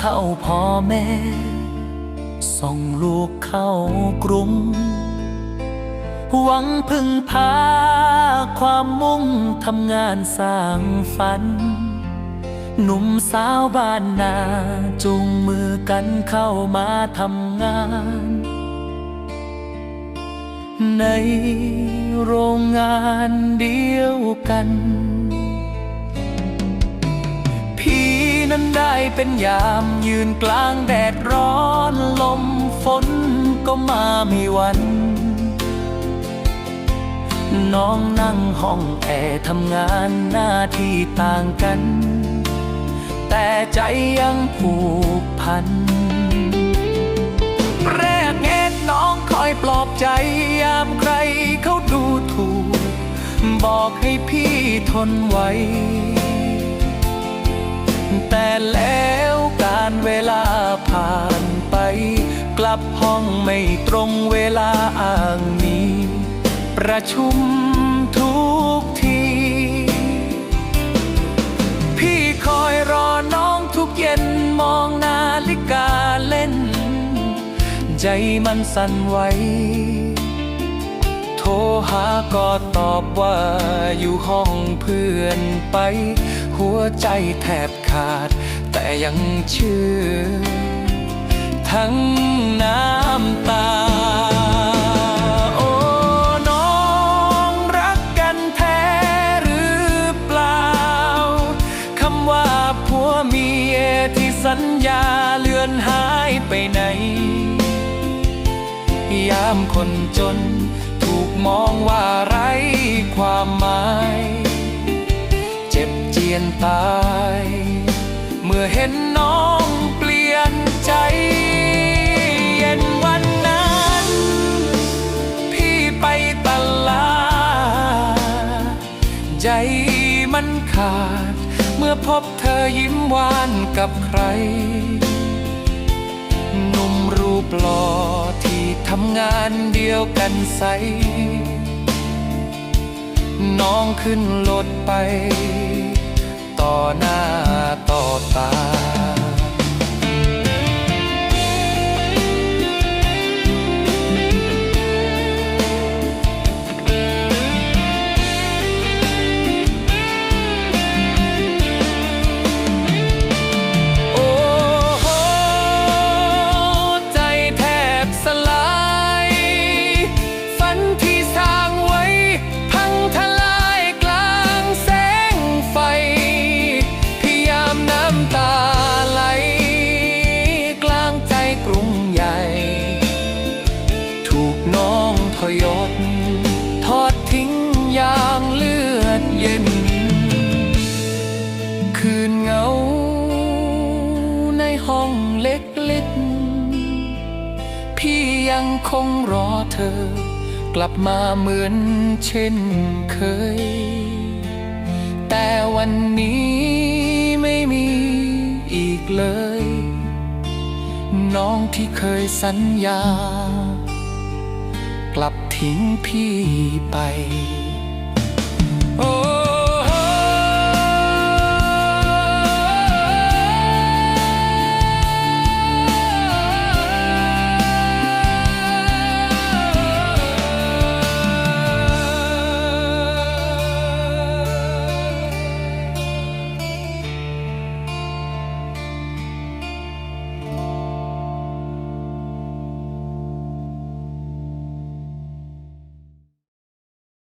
เท่าพ่อแม่ ส่งลูกเข้ากรุงหวังพึ่งพา ความมุ่งทำงานสร้างฝัน หนุ่มสาวบ้านนาจูงมือกันเข้ามาทำงาน ในโรงงานเดียวกัน ได้เป็นยามยืนกลางแดดร้อนลมฝนก็มาไม่วัน น้องนั่งห้องแอร์ทำงานหน้าที่ต่างกัน แต่ใจยังผูกพัน แรกเอ็ดน้องคอยปลอบใจยามใครเขาดูถูก บอกให้พี่ทนไว้ แต่แล้วการเวลาผ่านไป กลับห้องไม่ตรงเวลาอ้างมีประชุมทุกที พี่คอยรอน้องทุกเย็นมองนาฬิกาเล่น ใจมันสั่นไหวโทรหาก็ตอบว่าอยู่ห้องเพื่อนไป หัวใจแทบขาด แต่ยังเชื่อ ทั้งน้ำตา โอ้น้องรักกันแท้หรือเปล่าคำว่าผัวเมียที่สัญญาเลือนหายไปไหน ยามคนจนถูกมองว่าไร้ความหมาย เจ็บเจียนตา มันขาด เมื่อพบเธอยิ้มหวานกับใคร หนุ่มรูปหล่อที่ทำงานเดียวกันใส น้องขึ้นรถไป ต่อหน้าต่อ น้องทยศทอดทิ้งอย่างเลือดเย็น คืนเงาในห้องเล็กๆ พี่ยังคงรอเธอ กลับมาเหมือนเช่นเคย แต่วันนี้ไม่มีอีกเลย น้องที่เคยสัญญา กลับทิ้งพี่ไป